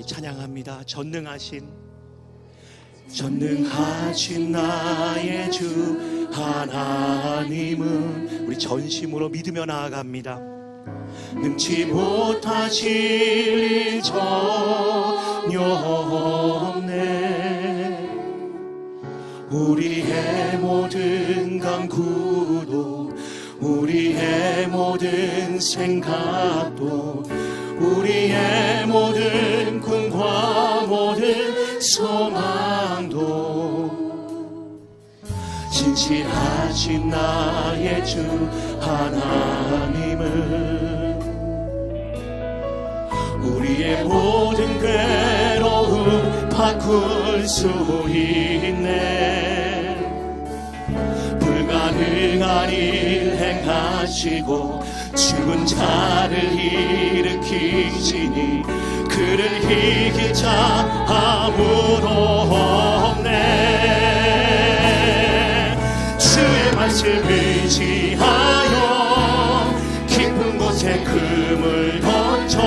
우리 찬양합니다. 전능하신 전능하신 나의 주 하나님은 우리 전심으로 믿으며 나아갑니다. 능치 못하실 일 전혀 없네 우리의 모든 우리의 모든 생각도 우리의 모든 꿈과 모든 소망도 진실하신 나의 주 하나님은 우리의 모든 괴로움 바꿀 수 있네. 불가능한 일행 하시고 죽은 자를 일으키시니 그를 이길 자 아무도 없네. 주의 말씀 의지하여 깊은 곳에 금을 던져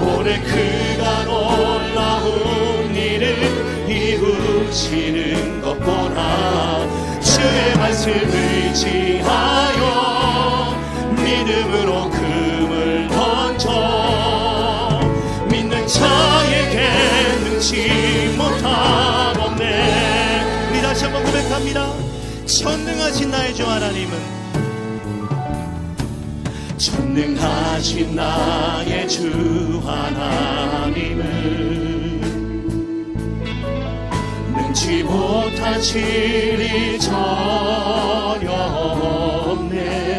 오늘 그가 놀라운 일을 이루시는 것 보라 주의 말씀 의지하여 믿음으로 금을 던져 믿는 자에게 능치 못함 없네 우리 다시 한번 고백합니다. 전능하신 나의 주 하나님은 전능하신 나의 주 하나님은 능치 못하실 일 전혀 없네.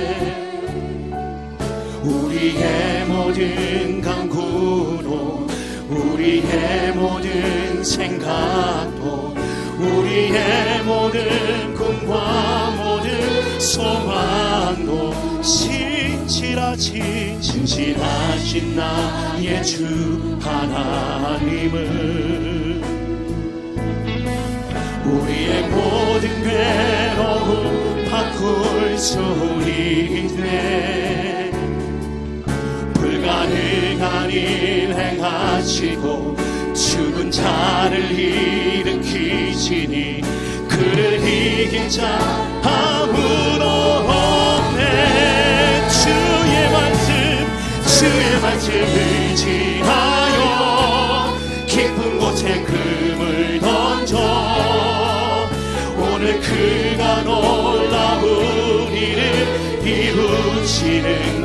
우리의 모든 강구도 우리의 모든 생각도 우리의 모든 꿈과 모든 소망도 진실하신 진실하신 나의 주 하나님은 우리의 모든 괴로움 바꿀 수 있네. 불가능한 일 행하시고 죽은 자를 일으키시니 그를 이길 자 놀라운 일을 이루시는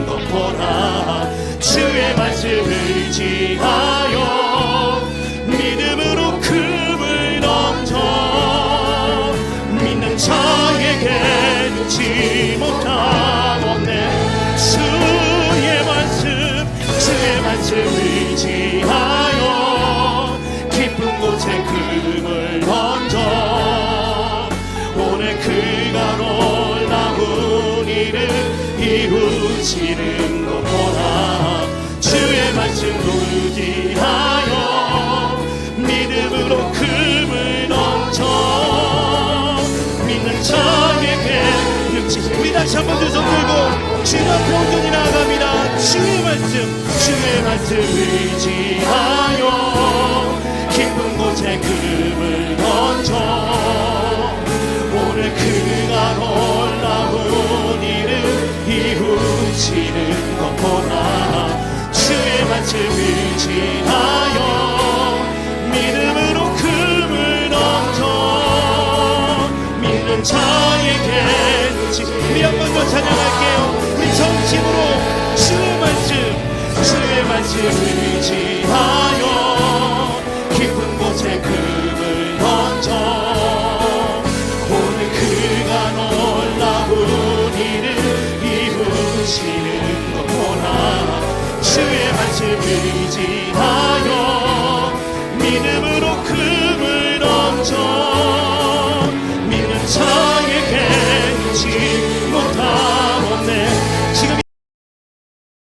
이루시는 것 보라 주의 말씀 의지하여 믿음으로 금을 던져 믿는 자에게 능치 우리 다시 한번 두 손 들고 주님 온전히 나아갑니다. 주의 말씀 주의 말씀 의지하여 깊은 곳에 금을 던져 주의 말씀 의지하여 믿음으로 금을 던져 믿는 자에게 눈치 우리 한 번 더 찬양할게요. 우리 정심으로 주의 말씀 주의 말씀 의지하여 깊은 곳에 금을 던져 오늘 그가 놀라운 일을 이루시는 것 보라 주의 말씀 의지하여 믿음을